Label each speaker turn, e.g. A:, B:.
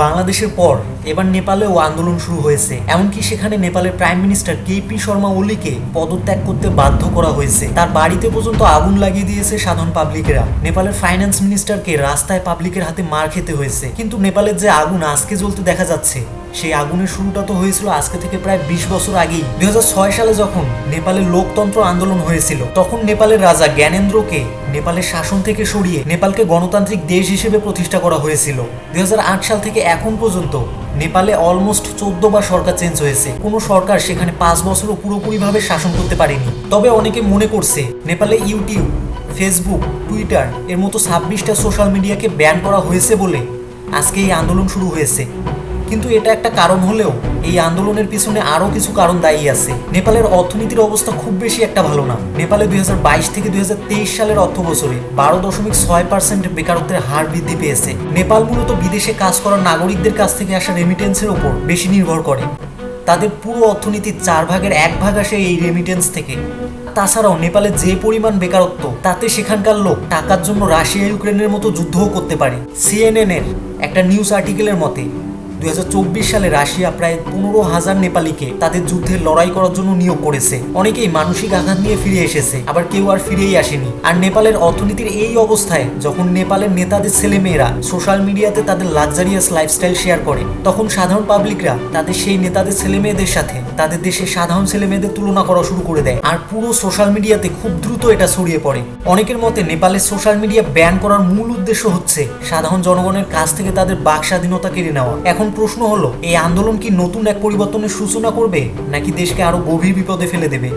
A: বাংলাদেশের পর এবার নেপালেও আন্দোলন শুরু হয়েছে। এমনকি সেখানে নেপালের প্রাইম মিনিস্টার কেপি শর্মা ওলিকে পদত্যাগ করতে বাধ্য করা হয়েছে। তার বাড়িতে পর্যন্ত আগুন লাগিয়ে দিয়েছে সাধারণ পাবলিকেরা। নেপালের ফাইন্যান্স মিনিস্টারকে রাস্তায় পাবলিকের হাতে মার খেতে হয়েছে। কিন্তু নেপালের যে আগুন আজকে জ্বলতে দেখা যাচ্ছে, সেই আগুনের শুরুটা তো হয়েছিল আজকে থেকে প্রায় বিশ বছর আগেই। দুই হাজার ছয় সালে যখন নেপালের লোকতন্ত্র আন্দোলন হয়েছিল, তখন নেপালের রাজা জ্ঞানেন্দ্রকে নেপালের শাসন থেকে সরিয়ে নেপালকে গণতান্ত্রিক দেশ হিসেবে প্রতিষ্ঠা করা হয়েছিল। দু হাজার আট সাল থেকে এখন পর্যন্ত নেপালে অলমোস্ট চোদ্দ বার সরকার চেঞ্জ হয়েছে। কোনো সরকার সেখানে পাঁচ বছরও পুরোপুরিভাবে শাসন করতে পারেনি। তবে অনেকে মনে করছে, নেপালে ইউটিউব, ফেসবুক, টুইটার এর মতো ছাব্বিশটা সোশ্যাল মিডিয়াকে ব্যান করা হয়েছে বলে আজকে এই আন্দোলন শুরু হয়েছে। কিন্তু এটা একটা কারণ হলেও এই আন্দোলনের পিছনে আরও কিছু কারণ দায়ী আছে। নেপালের অর্থনীতির অবস্থা খুব বেশি একটা ভালো না। নেপালে দুই হাজার বাইশ থেকে দুই হাজার তেইশ সালের অর্থ বছরে বারো দশমিক ছয় পার্সেন্ট বেকারত্বের হার বৃদ্ধি পেয়েছে। নেপাল মূলত বিদেশে কাজ করা নাগরিকদের কাছ থেকে আসা রেমিটেন্সের ওপর বেশি নির্ভর করে। তাদের পুরো অর্থনীতির চার ভাগের এক ভাগ আসে এই রেমিটেন্স থেকে। তাছাড়াও নেপালে যে পরিমাণ বেকারত্ব, তাতে সেখানকার লোক টাকার জন্য রাশিয়া ইউক্রেনের মতো যুদ্ধও করতে পারে। সিএনএন এর একটা নিউজ আর্টিকেলের মতে দুই হাজার চব্বিশ সালে রাশিয়া প্রায় পনেরো হাজার নেপালিকে তাদের যুদ্ধের লড়াই করার জন্য নিয়োগ করেছে। অনেকেই মানসিক আঘাত নিয়ে ফিরে এসেছে, আবার কেউ আর ফিরেই আসেনি। আর নেপালের অর্থনীতির এই অবস্থায় যখন নেপালের নেতাদের ছেলেমেয়েরা সোশ্যাল মিডিয়াতে তাদের লাক্সারিয়াস লাইফস্টাইল শেয়ার করে, তখন সাধারণ পাবলিকরা তাদের সেই নেতাদের ছেলেমেয়েদের সাথে তাদের দেশের সাধারণ ছেলেমেয়েদের তুলনা করা শুরু করে দেয়। আর পুরো সোশ্যাল মিডিয়াতে খুব দ্রুত এটা ছড়িয়ে পড়ে। অনেকের মতে নেপালের সোশ্যাল মিডিয়া ব্যান করার মূল উদ্দেশ্য হচ্ছে সাধারণ জনগণের কাছ থেকে তাদের বাক স্বাধীনতা কেড়ে নেওয়া। এখন প্রশ্ন হলো, এই আন্দোলন কি নতুন এক পরিবর্তনের সূচনা করবে, নাকি দেশকে আরও গভীর বিপদে ফেলে দেবে?